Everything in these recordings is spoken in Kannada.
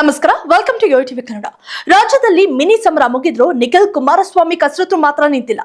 ನಮಸ್ಕಾರ ವೆಲ್ಕಮ್ ಟು ಯೋ ಕನ್ನಡ. ರಾಜ್ಯದಲ್ಲಿ ಮಿನಿ ಸಮರ ಮುಗಿದ್ರು ನಿಖಿಲ್ ಕುಮಾರಸ್ವಾಮಿ ಕಸರತ್ತು ಮಾತ್ರ ನಿಂತಿಲ್ಲ.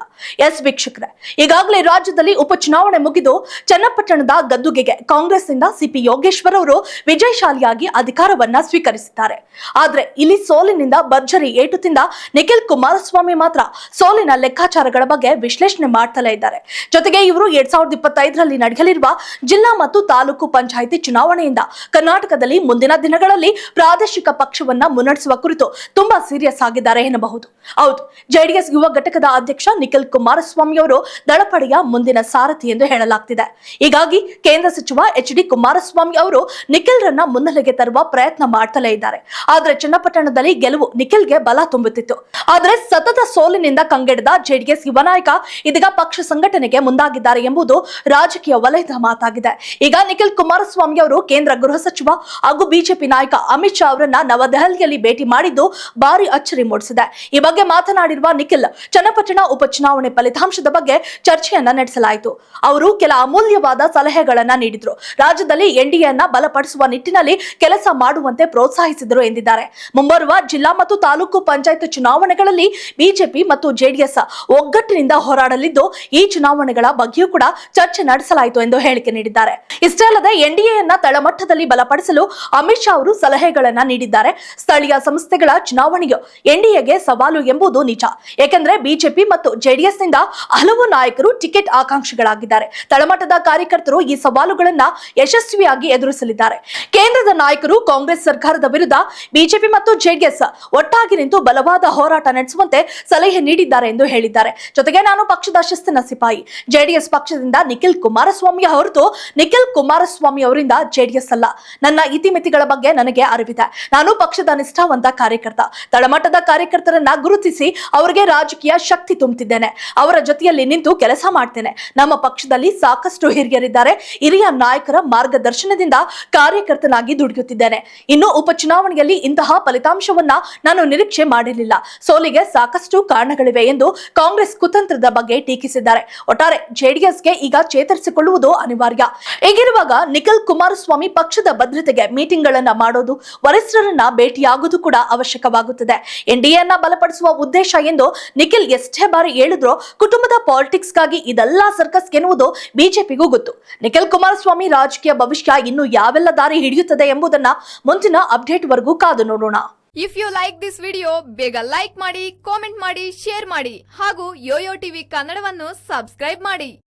ಎಸ್ ವೀಕ್ಷಕರೇ, ಈಗಾಗಲೇ ರಾಜ್ಯದಲ್ಲಿ ಉಪಚುನಾವಣೆ ಮುಗಿದು ಚನ್ನಪಟ್ಟಣದ ಗದ್ದುಗೆಗೆ ಕಾಂಗ್ರೆಸ್ನಿಂದ ಸಿಪಿ ಯೋಗೇಶ್ವರ್ ಅವರು ವಿಜಯಶಾಲಿಯಾಗಿ ಅಧಿಕಾರವನ್ನ ಸ್ವೀಕರಿಸಿದ್ದಾರೆ. ಆದ್ರೆ ಇಲ್ಲಿ ಸೋಲಿನಿಂದ ಭರ್ಜರಿ ಏಟು ತಿಂದ ನಿಖಿಲ್ ಕುಮಾರಸ್ವಾಮಿ ಮಾತ್ರ ಸೋಲಿನ ಲೆಕ್ಕಾಚಾರಗಳ ಬಗ್ಗೆ ವಿಶ್ಲೇಷಣೆ ಮಾಡ್ತಲೇ ಇದ್ದಾರೆ. ಜೊತೆಗೆ ಇವರು ಎರಡ್ ಸಾವಿರದ ಇಪ್ಪತ್ತೈದರಲ್ಲಿ ನಡೆಯಲಿರುವ ಜಿಲ್ಲಾ ಮತ್ತು ತಾಲೂಕು ಪಂಚಾಯಿತಿ ಚುನಾವಣೆಯಿಂದ ಕರ್ನಾಟಕದಲ್ಲಿ ಮುಂದಿನ ದಿನಗಳಲ್ಲಿ ಪ್ರಾದೇಶಿಕ ಪಕ್ಷವನ್ನ ಮುನ್ನಡೆಸುವ ಕುರಿತು ತುಂಬಾ ಸೀರಿಯಸ್ ಆಗಿದ್ದಾರೆ ಎನ್ನಬಹುದು. ಹೌದು ಜೆಡಿಎಸ್ ಯುವ ಘಟಕದ ಅಧ್ಯಕ್ಷ ನಿಖಿಲ್ ಕುಮಾರಸ್ವಾಮಿ ಅವರು ದಳಪಡೆಯ ಮುಂದಿನ ಸಾರಥಿ ಎಂದು ಹೇಳಲಾಗ್ತಿದೆ. ಹೀಗಾಗಿ ಕೇಂದ್ರ ಸಚಿವ ಎಚ್ ಡಿ ಕುಮಾರಸ್ವಾಮಿ ಅವರು ನಿಖಿಲ್ರನ್ನ ಮುನ್ನೆಲೆಗೆ ತರುವ ಪ್ರಯತ್ನ ಮಾಡ್ತಲೇ ಇದ್ದಾರೆ. ಆದ್ರೆ ಚನ್ನಪಟ್ಟಣದಲ್ಲಿ ಗೆಲುವು ನಿಖಿಲ್ಗೆ ಬಲ ತುಂಬುತ್ತಿತ್ತು. ಆದ್ರೆ ಸತತ ಸೋಲಿನಿಂದ ಕಂಗೆಡದ ಜೆಡಿಎಸ್ ಯುವ ನಾಯಕ ಇದೀಗ ಪಕ್ಷ ಸಂಘಟನೆಗೆ ಮುಂದಾಗಿದ್ದಾರೆ ಎಂಬುದು ರಾಜಕೀಯ ವಲಯದ ಮಾತಾಗಿದೆ. ಈಗ ನಿಖಿಲ್ ಕುಮಾರಸ್ವಾಮಿ ಅವರು ಕೇಂದ್ರ ಗೃಹ ಸಚಿವ ಹಾಗೂ ಬಿಜೆಪಿ ನಾಯಕ ಅಮಿತ್ ಶಾ ಅವರನ್ನ ನವದೆಹಲಿಯಲ್ಲಿ ಭೇಟಿ ಮಾಡಿದ್ದು ಭಾರಿ ಅಚ್ಚರಿ ಮೂಡಿಸಿದೆ. ಈ ಬಗ್ಗೆ ಮಾತನಾಡಿರುವ ನಿಖಿಲ್, ಚನ್ನಪಟ್ಟಣ ಉಪಚುನಾವಣೆ ಫಲಿತಾಂಶದ ಬಗ್ಗೆ ಚರ್ಚೆಯನ್ನ ನಡೆಸಲಾಯಿತು. ಅವರು ಕೆಲ ಅಮೂಲ್ಯವಾದ ಸಲಹೆಗಳನ್ನ ನೀಡಿದ್ರು. ರಾಜ್ಯದಲ್ಲಿ ಎನ್ಡಿಎನ್ನ ಬಲಪಡಿಸುವ ನಿಟ್ಟಿನಲ್ಲಿ ಕೆಲಸ ಮಾಡುವಂತೆ ಪ್ರೋತ್ಸಾಹಿಸಿದರು ಎಂದಿದ್ದಾರೆ. ಮುಂಬರುವ ಜಿಲ್ಲಾ ಮತ್ತು ತಾಲೂಕು ಪಂಚಾಯತ್ ಚುನಾವಣೆಗಳಲ್ಲಿ ಬಿಜೆಪಿ ಮತ್ತು ಜೆಡಿಎಸ್ ಒಗ್ಗಟ್ಟಿನಿಂದ ಹೋರಾಡಲಿದ್ದು, ಈ ಚುನಾವಣೆಗಳ ಬಗ್ಗೆಯೂ ಕೂಡ ಚರ್ಚೆ ನಡೆಸಲಾಯಿತು ಎಂದು ಹೇಳಿಕೆ ನೀಡಿದ್ದಾರೆ. ಇಷ್ಟೇ ಅಲ್ಲದೆ ಎನ್ಡಿಎನ್ನ ತಳಮಟ್ಟದಲ್ಲಿ ಬಲಪಡಿಸಲು ಅಮಿತ್ ಶಾ ಅವರು ಸಲಹೆಗಳನ್ನ ನೀಡಿದ್ದಾರೆ. ಸ್ಥಳೀಯ ಸಂಸ್ಥೆಗಳ ಚುನಾವಣೆಯು ಎನ್ಡಿಎಗೆ ಸವಾಲು ಎಂಬುದು ನಿಜ. ಏಕೆಂದರೆ ಬಿಜೆಪಿ ಮತ್ತು ಜೆಡಿಎಸ್ನಿಂದ ಹಲವು ನಾಯಕರು ಟಿಕೆಟ್ ಆಕಾಂಕ್ಷಿಗಳಾಗಿದ್ದಾರೆ. ತಳಮಟ್ಟದ ಕಾರ್ಯಕರ್ತರು ಈ ಸವಾಲುಗಳನ್ನು ಯಶಸ್ವಿಯಾಗಿ ಎದುರಿಸಲಿದ್ದಾರೆ. ಕೇಂದ್ರದ ನಾಯಕರು ಕಾಂಗ್ರೆಸ್ ಸರ್ಕಾರದ ವಿರುದ್ಧ ಬಿಜೆಪಿ ಮತ್ತು ಜೆಡಿಎಸ್ ಒಟ್ಟಾಗಿ ನಿಂತು ಬಲವಾದ ಹೋರಾಟ ನಡೆಸುವಂತೆ ಸಲಹೆ ನೀಡಿದ್ದಾರೆ ಎಂದು ಹೇಳಿದ್ದಾರೆ. ಜೊತೆಗೆ ನಾನು ಪಕ್ಷದ ಶಿಸ್ತಿನ ಸಿಪಾಯಿ. ಜೆಡಿಎಸ್ ಪಕ್ಷದಿಂದ ನಿಖಿಲ್ ಕುಮಾರಸ್ವಾಮಿ ಹೊರತು ನಿಖಿಲ್ ಕುಮಾರಸ್ವಾಮಿ ಅವರಿಂದ ಜೆಡಿಎಸ್ ಅಲ್ಲ. ನನ್ನ ಇತಿಮಿತಿಗಳ ಬಗ್ಗೆ ನನಗೆ ಅರಿವಿದೆ. ನಾನು ಪಕ್ಷದ ನಿಷ್ಠಾವಂತ ಕಾರ್ಯಕರ್ತ. ತಳಮಟ್ಟದ ಕಾರ್ಯಕರ್ತರನ್ನ ಗುರುತಿಸಿ ಅವರಿಗೆ ರಾಜಕೀಯ ಶಕ್ತಿ ತುಂಬುತ್ತಿದ್ದೇನೆ ಅವರ ಜೊತೆಯಲ್ಲಿ ನಿಂತು ಕೆಲಸ ಮಾಡ್ತೇನೆ. ನಮ್ಮ ಪಕ್ಷದಲ್ಲಿ ಸಾಕಷ್ಟು ಹಿರಿಯರಿದ್ದಾರೆ. ಹಿರಿಯ ನಾಯಕರ ಮಾರ್ಗದರ್ಶನದಿಂದ ಕಾರ್ಯಕರ್ತನಾಗಿ ದುಡಿಯುತ್ತಿದ್ದೇನೆ. ಇನ್ನು ಉಪಚುನಾವಣೆಯಲ್ಲಿ ಇಂತಹ ಫಲಿತಾಂಶವನ್ನ ನಾನು ನಿರೀಕ್ಷೆ ಮಾಡಿರಲಿಲ್ಲ. ಸೋಲಿಗೆ ಸಾಕಷ್ಟು ಕಾರಣಗಳಿವೆ ಎಂದು ಕಾಂಗ್ರೆಸ್ ಕುತಂತ್ರದ ಬಗ್ಗೆ ಟೀಕಿಸಿದ್ದಾರೆ. ಒಟ್ಟಾರೆ ಜೆಡಿಎಸ್ಗೆ ಈಗ ಚೇತರಿಸಿಕೊಳ್ಳುವುದು ಅನಿವಾರ್ಯ. ಹೀಗಿರುವಾಗ ನಿಖಿಲ್ ಕುಮಾರಸ್ವಾಮಿ ಪಕ್ಷದ ಭದ್ರತೆಗೆ ಮೀಟಿಂಗ್ಗಳನ್ನ ಮಾಡೋದು ವರಿಷ್ಠರನ್ನ ಭೇಟಿಯಾಗುವುದು ಕೂಡ ಅವಶ್ಯಕವಾಗುತ್ತದೆ. ಎನ್ಡಿಎನ್ನ ಬಲಪಡಿಸುವ ಉದ್ದೇಶ ಎಂದು ನಿಖಿಲ್ ಎಷ್ಟೇ ಬಾರಿ ಹೇಳಿದ್ರು ಕುಟುಂಬದ ಪಾಲಿಟಿಕ್ಸ್ಗಾಗಿ ಇದೆಲ್ಲ ಸರ್ಕಸ್ ಎನ್ನುವುದು ಬಿಜೆಪಿಗೂ ಗೊತ್ತು. ನಿಖಿಲ್ ಕುಮಾರಸ್ವಾಮಿ ರಾಜಕೀಯ ಭವಿಷ್ಯ ಇನ್ನು ಯಾವೆಲ್ಲ ದಾರಿ ಹಿಡಿಯುತ್ತದೆ ಎಂಬುದನ್ನ ಮುಂದಿನ ಅಪ್ಡೇಟ್ ವರೆಗೂ ಕಾದು ನೋಡೋಣ. If you like this video ಬೇಗ ಲೈಕ್ ಮಾಡಿ ಕಾಮೆಂಟ್ ಮಾಡಿ ಶೇರ್ ಮಾಡಿ ಹಾಗೂ ಯೋಯೋ ಟಿವಿ ಕನ್ನಡವನ್ನು ಸಬ್ಸ್ಕ್ರೈಬ್ ಮಾಡಿ.